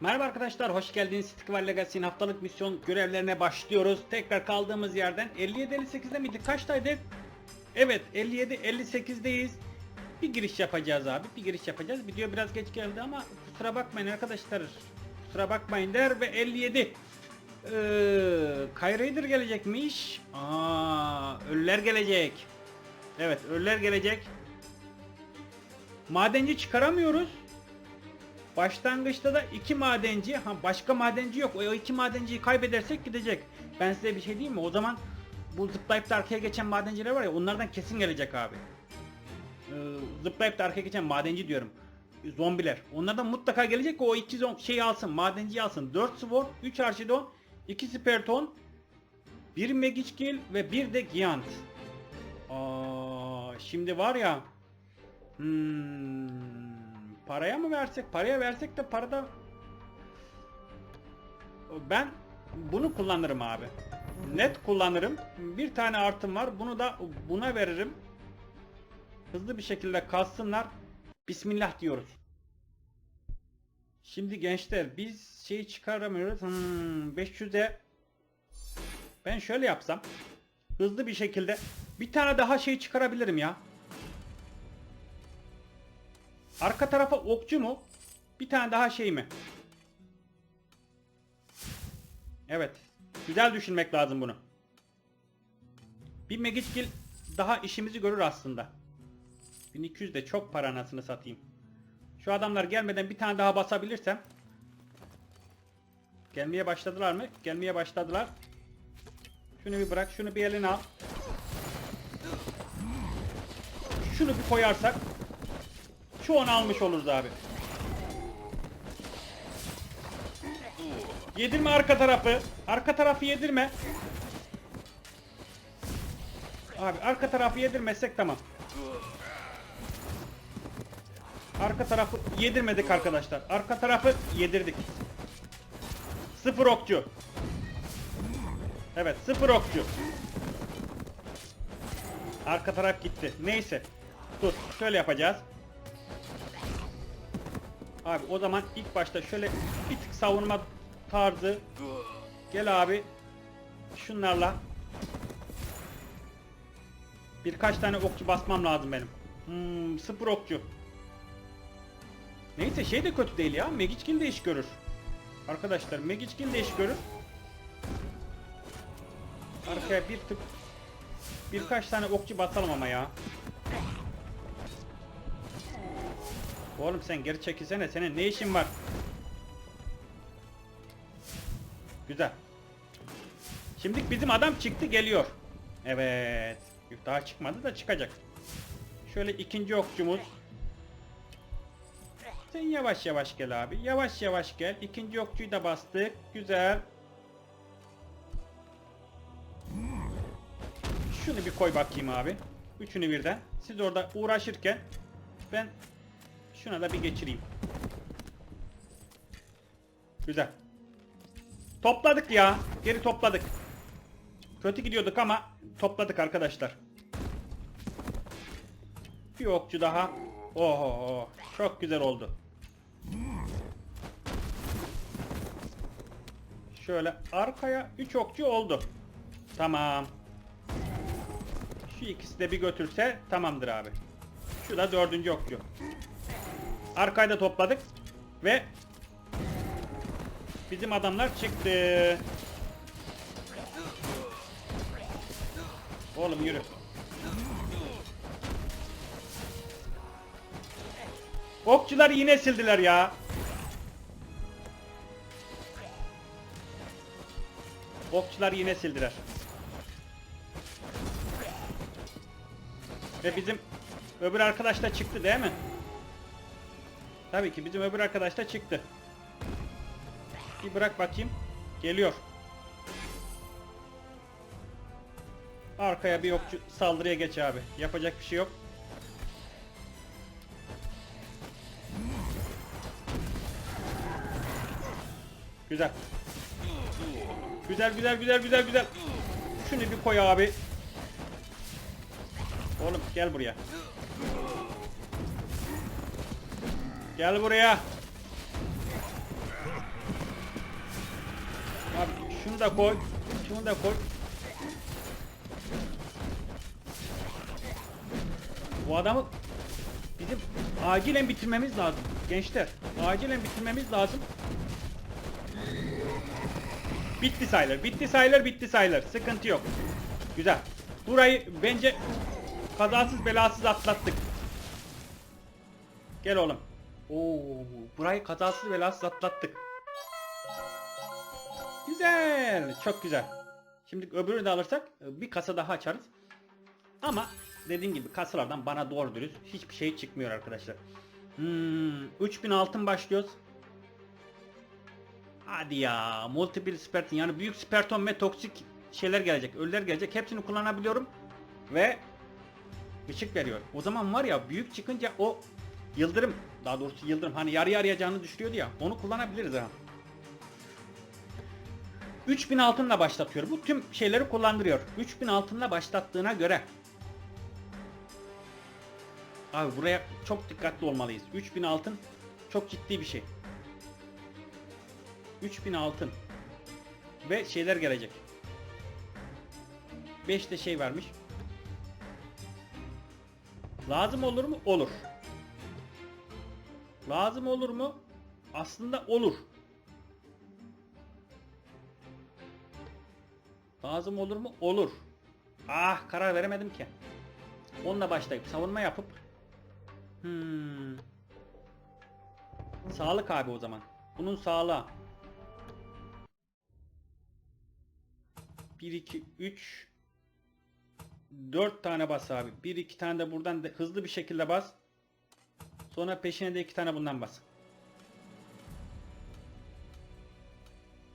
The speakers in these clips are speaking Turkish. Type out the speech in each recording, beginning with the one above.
Merhaba arkadaşlar, hoş geldiniz. Stickler Legacy'nin haftalık misyon görevlerine başlıyoruz. Tekrar kaldığımız yerden 57-58'de miydik? Kaçtaydık? Evet, 57-58'deyiz. Bir giriş yapacağız abi, bir giriş yapacağız. Video biraz geç geldi ama kusura bakmayın arkadaşlar. Kusura bakmayın der ve 57. Ee, Kay Raider gelecekmiş. Aa, ölüler gelecek. Evet, ölüler gelecek. Madenci çıkaramıyoruz. Başlangıçta da iki madenci, ha başka madenci yok. O iki madenciyi kaybedersek gidecek. Ben size bir şey diyeyim mi? O zaman bu zıplayıp da arkaya geçen madenciler var ya onlardan kesin gelecek abi. Ee, zıplayıp da arkaya geçen madenci diyorum. Zombiler. Onlardan mutlaka gelecek o iki zom şeyi alsın. Madenciyi alsın. 4 sword, 3 archidon, 2 sperton, 1 magic ve bir de giant. Aa, şimdi var ya Hmm, paraya mı versek? Paraya versek de parada ben bunu kullanırım abi. Net kullanırım. Bir tane artım var. Bunu da buna veririm. Hızlı bir şekilde kalsınlar. Bismillah diyoruz. Şimdi gençler biz şeyi çıkaramıyoruz. Hmm, 500'e ben şöyle yapsam hızlı bir şekilde bir tane daha şey çıkarabilirim ya. Arka tarafa okçu mu? Bir tane daha şey mi? Evet. Güzel düşünmek lazım bunu. Bir Megicgil daha işimizi görür aslında. 1200 de çok para anasını satayım. Şu adamlar gelmeden bir tane daha basabilirsem. Gelmeye başladılar mı? Gelmeye başladılar. Şunu bir bırak. Şunu bir eline al. Şunu bir koyarsak şu an almış oluruz abi. Yedirme arka tarafı. Arka tarafı yedirme. Abi arka tarafı yedirmezsek tamam. Arka tarafı yedirmedik arkadaşlar. Arka tarafı yedirdik. Sıfır okçu. Evet sıfır okçu. Arka taraf gitti. Neyse. Dur şöyle yapacağız. Abi o zaman ilk başta şöyle bir tık savunma tarzı. Gel abi. Şunlarla. Birkaç tane okçu basmam lazım benim. Hmm, sıfır okçu. Neyse şey de kötü değil ya. Magickin de iş görür. Arkadaşlar Magickin de iş görür. Arkaya bir tık birkaç tane okçu basalım ama ya. Oğlum sen geri çekilsene. Senin ne işin var? Güzel. Şimdi bizim adam çıktı geliyor. Evet. Daha çıkmadı da çıkacak. Şöyle ikinci okçumuz. Sen yavaş yavaş gel abi. Yavaş yavaş gel. İkinci okçuyu da bastık. Güzel. Şunu bir koy bakayım abi. Üçünü birden. Siz orada uğraşırken ben şuna da bir geçireyim. Güzel. Topladık ya. Geri topladık. Kötü gidiyorduk ama topladık arkadaşlar. Bir okçu daha. Oho, çok güzel oldu. Şöyle arkaya 3 okçu oldu. Tamam. Şu ikisi de bir götürse tamamdır abi. Şu da dördüncü okçu. Arkayı da topladık. Ve bizim adamlar çıktı. Oğlum yürü. Okçular yine sildiler ya. Okçular yine sildiler. Ve bizim öbür arkadaş da çıktı değil mi? Tabii ki bizim öbür arkadaş da çıktı. Bir bırak bakayım. Geliyor. Arkaya bir okçu saldırıya geç abi. Yapacak bir şey yok. Güzel. Güzel güzel güzel güzel güzel. Şunu bir koy abi. Oğlum gel buraya. Gel buraya. Şunu da koy. Şunu da koy. Bu adamı bizim acilen bitirmemiz lazım. Gençler, acilen bitirmemiz lazım. Bitti sayılır. Bitti sayılır, bitti sayılır. Sıkıntı yok. Güzel. Burayı bence kazasız belasız atlattık. Gel oğlum. Oo, burayı kazasız belasız atlattık. Güzel. Çok güzel. Şimdi öbürünü de alırsak bir kasa daha açarız. Ama dediğim gibi kasalardan bana doğru dürüst hiçbir şey çıkmıyor arkadaşlar. Hmm, 3000 altın başlıyoruz. Hadi ya. Multiple sperton yani büyük sperton ve toksik şeyler gelecek. Ölüler gelecek. Hepsini kullanabiliyorum. Ve ışık veriyor. O zaman var ya büyük çıkınca o yıldırım daha doğrusu yıldırım hani yarı yarıya canını düşürüyordu ya onu kullanabiliriz ha. 3000 altınla başlatıyor. Bu tüm şeyleri kullandırıyor. 3000 altınla başlattığına göre Abi buraya çok dikkatli olmalıyız. 3000 altın çok ciddi bir şey. 3000 altın. Ve şeyler gelecek. 5 de şey vermiş. Lazım olur mu? Olur. Lazım olur mu? Aslında olur. Lazım olur mu? Olur. Ah karar veremedim ki. Onunla başlayıp savunma yapıp Hmm. Sağlık abi o zaman. Bunun sağlığı. 1 2 3 4 tane bas abi. 1 2 tane de buradan de hızlı bir şekilde bas. Sonra peşine de 2 tane bundan bas.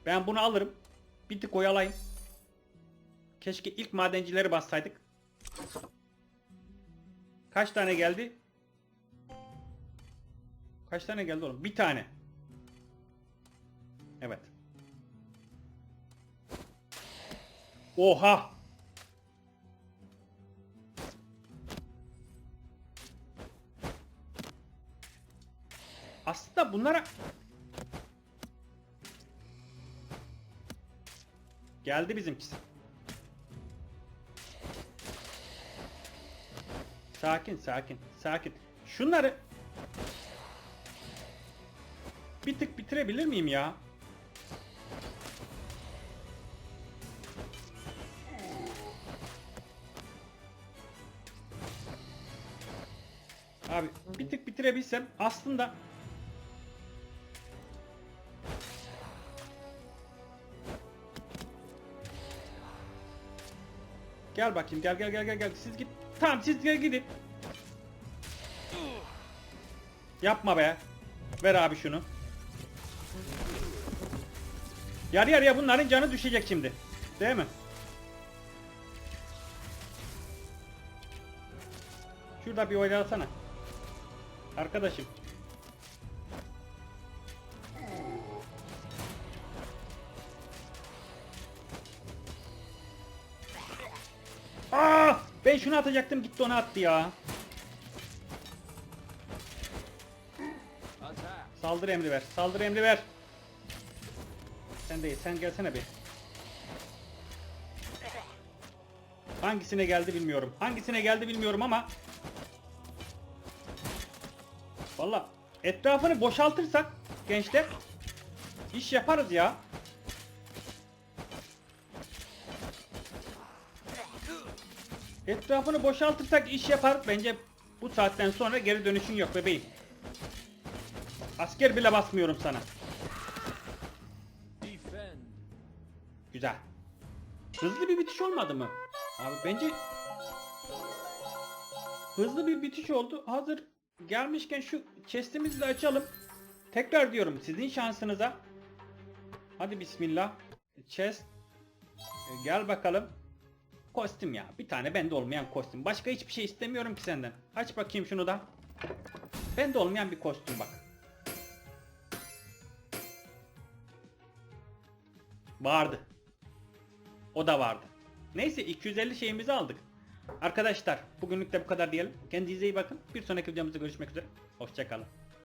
Ben bunu alırım. Bir tık oyalayayım. Keşke ilk madencileri bassaydık. Kaç tane geldi? Kaç tane geldi oğlum? Bir tane. Evet. Oha! Aslında bunlara Geldi bizimkisi. Sakin, sakin, sakin. Şunları bir tık bitirebilir miyim ya? Abi bir tık bitirebilsem aslında Gel bakayım gel gel gel gel gel siz git. Tamam siz gel gidin. Yapma be. Ver abi şunu. Yarı yarıya bunların canı düşecek şimdi. Değil mi? Şurada bir oynatsana. Arkadaşım. Ben şunu atacaktım gitti onu attı ya. Saldır emri ver. Saldır emri ver. Sen değil. Sen gelsene bir. Hangisine geldi bilmiyorum. Hangisine geldi bilmiyorum ama Valla etrafını boşaltırsak gençler iş yaparız ya. Etrafını boşaltırsak iş yapar. Bence bu saatten sonra geri dönüşün yok bebeğim. Asker bile basmıyorum sana. Güzel. Hızlı bir bitiş olmadı mı? Abi bence hızlı bir bitiş oldu. Hazır gelmişken şu chest'imizi de açalım. Tekrar diyorum sizin şansınıza. Hadi bismillah. Chest. E, Gel bakalım. Kostüm ya. Bir tane bende olmayan kostüm. Başka hiçbir şey istemiyorum ki senden. Aç bakayım şunu da. Bende olmayan bir kostüm bak. Vardı. O da vardı. Neyse 250 şeyimizi aldık. Arkadaşlar bugünlük de bu kadar diyelim. Kendinize iyi bakın. Bir sonraki videomuzda görüşmek üzere. Hoşçakalın.